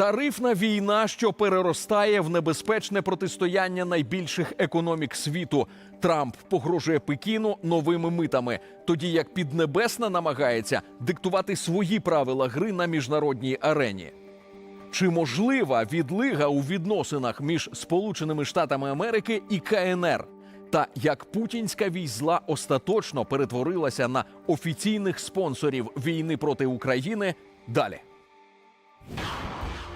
Тарифна війна, що переростає в небезпечне протистояння найбільших економік світу. Трамп погрожує Пекіну новими митами, тоді як Піднебесна намагається диктувати свої правила гри на міжнародній арені. Чи можлива відлига у відносинах між Сполученими Штатами Америки і КНР? Та як путінська вісь зла остаточно перетворилася на офіційних спонсорів війни проти України? Далі.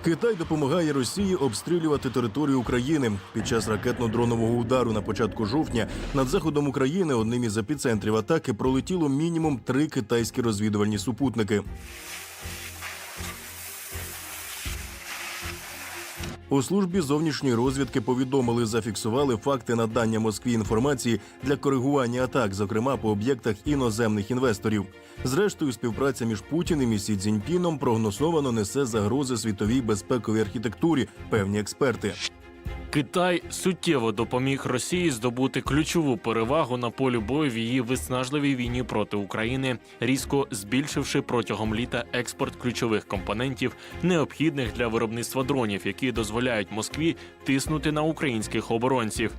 Китай допомагає Росії обстрілювати територію України під час ракетно-дронового удару на початку жовтня над заходом України одним із епіцентрів атаки пролетіло мінімум три китайські розвідувальні супутники. У службі зовнішньої розвідки повідомили, зафіксували факти надання Москві інформації для коригування атак, зокрема по об'єктах іноземних інвесторів. Зрештою, співпраця між Путіним і Сі Цзіньпіном прогнозовано несе загрози світовій безпековій архітектурі, певні експерти. Китай суттєво допоміг Росії здобути ключову перевагу на полі бою в її виснажливій війні проти України, різко збільшивши протягом літа експорт ключових компонентів, необхідних для виробництва дронів, які дозволяють Москві тиснути на українських оборонців.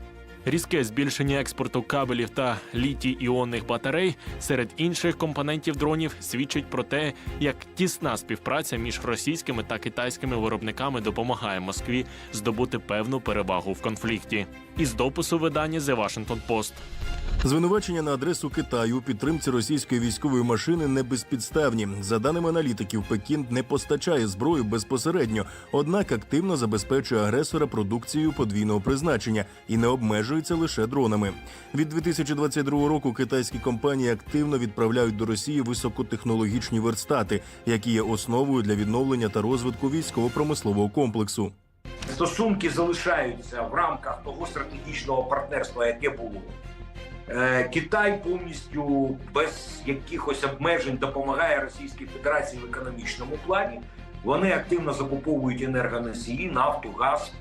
Різке збільшення експорту кабелів та літій-іонних батарей серед інших компонентів дронів свідчить про те, як тісна співпраця між російськими та китайськими виробниками допомагає Москві здобути певну перевагу в конфлікті. Із допису видання The Washington Post. Звинувачення на адресу Китаю у підтримці російської військової машини не безпідставні. За даними аналітиків, Пекін не постачає зброю безпосередньо, однак активно забезпечує агресора продукцією подвійного призначення і не обмежується лише дронами. Від 2022 року китайські компанії активно відправляють до Росії високотехнологічні верстати, які є основою для відновлення та розвитку військово-промислового комплексу. Стосунки залишаються в рамках того стратегічного партнерства, яке було. Е, Китай повністю без якихось обмежень допомагає Російській Федерації в економічному плані. Вони активно закуповують енергоносії, нафту, газ,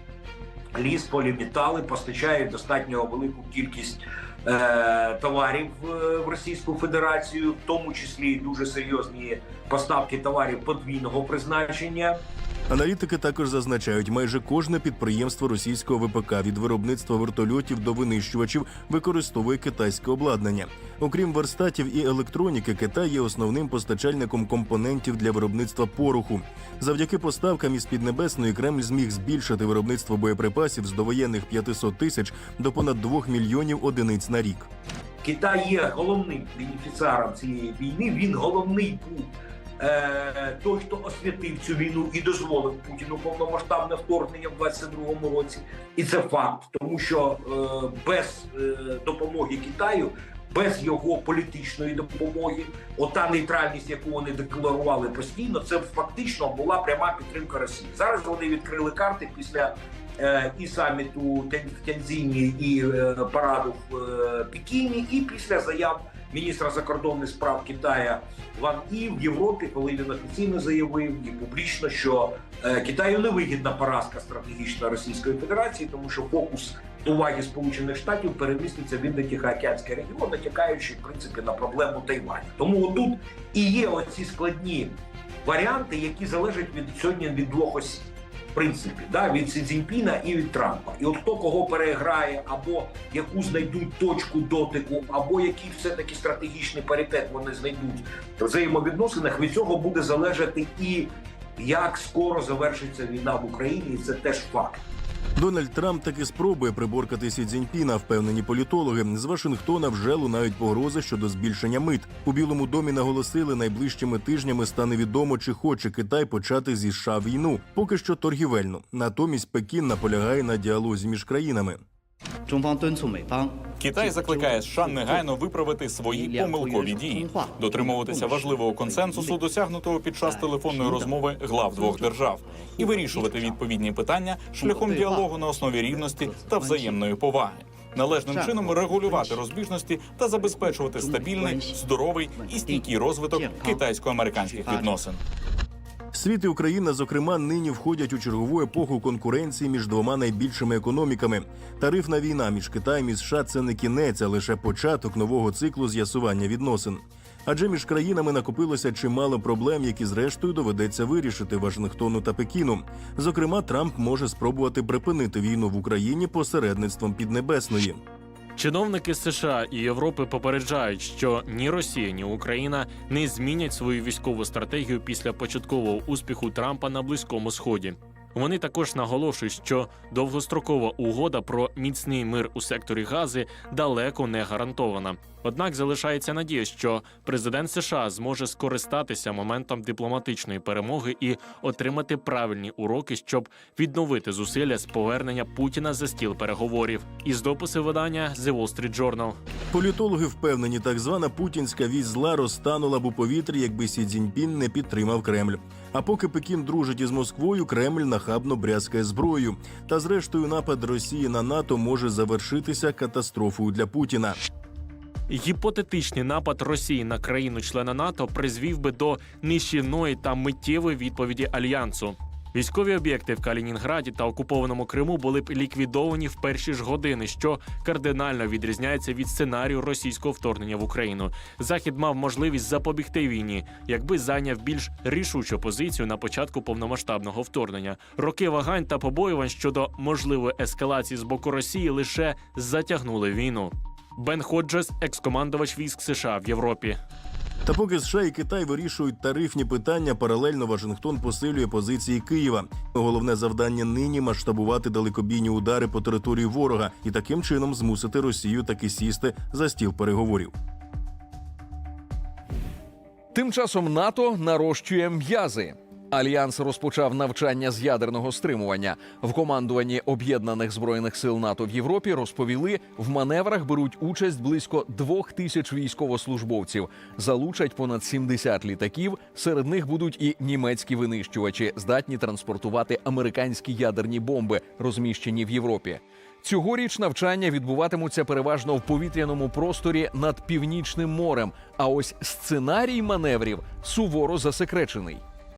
ліс, поліметали, постачають достатньо велику кількість е, товарів в Російську Федерацію, в тому числі дуже серйозні поставки товарів подвійного призначення. Аналітики також зазначають, майже кожне підприємство російського ВПК від виробництва вертольотів до винищувачів використовує китайське обладнання. Окрім верстатів і електроніки, Китай є основним постачальником компонентів для виробництва пороху. Завдяки поставкам із Піднебесної Кремль зміг збільшити виробництво боєприпасів з довоєнних 500 тисяч до понад 2 мільйонів одиниць на рік. Китай є головним бенефіціаром цієї війни. Він головний був той, хто освятив цю війну і дозволив Путіну повномасштабне вторгнення в 22-му році. І це факт, тому що е, без е, допомоги Китаю. Без його політичної допомоги, ота нейтральність, яку вони декларували постійно, це фактично була пряма підтримка Росії. Зараз вони відкрили карти після е, і саміту в Тяньцзіні, і е, параду в е, Пекіні, і після заяв міністра закордонних справ Китая Ван І в Європі, коли він офіційно заявив і публічно, що е, Китаю не вигідна поразка стратегічна Російської Федерації, тому що фокус уваги Сполучених Штатів переміститься в Індотихоокеанський регіон, натякаючи в принципі на проблему Тайваню. Тому отут і є оці складні варіанти, які залежать від сьогодні від двох осіб. Принципі, да, від Сі Цзіньпіна і від Трампа. І от хто кого переграє, або яку знайдуть точку дотику, або який все-таки стратегічний паритет вони знайдуть в взаємовідносинах, від цього буде залежати і як скоро завершиться війна в Україні, і це теж факт. Дональд Трамп таки спробує приборкати Сі Цзіньпіна, впевнені політологи. З Вашингтона вже лунають погрози щодо збільшення мит. У Білому домі наголосили, найближчими тижнями стане відомо, чи хоче Китай почати зі США війну. Поки що торгівельну. Натомість Пекін наполягає на діалозі між країнами. Китай закликає США негайно виправити свої помилкові дії, дотримуватися важливого консенсусу, досягнутого під час телефонної розмови глав двох держав, і вирішувати відповідні питання шляхом діалогу на основі рівності та взаємної поваги. Належним чином регулювати розбіжності та забезпечувати стабільний, здоровий і стійкий розвиток китайсько-американських відносин. Світ і Україна, зокрема, нині входять у чергову епоху конкуренції між двома найбільшими економіками. Тарифна війна між Китаєм і США це не кінець, а лише початок нового циклу з'ясування відносин. Адже між країнами накопилося чимало проблем, які зрештою доведеться вирішити Вашингтону та Пекіну. Зокрема, Трамп може спробувати припинити війну в Україні посередництвом Піднебесної. Чиновники США і Європи попереджають, що ні Росія, ні Україна не змінять свою військову стратегію після початкового успіху Трампа на Близькому Сході. Вони також наголошують, що довгострокова угода про міцний мир у секторі Гази далеко не гарантована. Однак залишається надія, що президент США зможе скористатися моментом дипломатичної перемоги і отримати правильні уроки, щоб відновити зусилля з повернення Путіна за стіл переговорів. Із допису видання The Wall Street Journal. Політологи впевнені, так звана путінська вісь зла розтанула б у повітрі, якби Сі Цзіньпін не підтримав Кремль. А поки Пекін дружить із Москвою, Кремль нахабно брязкає зброю. Та зрештою напад Росії на НАТО може завершитися катастрофою для Путіна. Гіпотетичний напад Росії на країну-члена НАТО призвів би до нищівної та миттєвої відповіді альянсу. Військові об'єкти в Калінінграді та окупованому Криму були б ліквідовані в перші ж години, що кардинально відрізняється від сценарію російського вторгнення в Україну. Захід мав можливість запобігти війні, якби зайняв більш рішучу позицію на початку повномасштабного вторгнення. Роки вагань та побоювань щодо можливої ескалації з боку Росії лише затягнули війну. Бен Ходжес, екс-командувач військ США в Європі. Та поки США і Китай вирішують тарифні питання, паралельно Вашингтон посилює позиції Києва. Головне завдання нині масштабувати далекобійні удари по території ворога і таким чином змусити Росію таки сісти за стіл переговорів. Тим часом НАТО нарощує м'язи. Альянс розпочав навчання з ядерного стримування. В командуванні об'єднаних збройних сил НАТО в Європі розповіли, в маневрах беруть участь близько двох тисяч військовослужбовців. Залучать понад 70 літаків. Серед них будуть і німецькі винищувачі, здатні транспортувати американські ядерні бомби, розміщені в Європі. Цьогоріч навчання відбуватимуться переважно в повітряному просторі над північним морем. А ось сценарій маневрів суворо засекречений.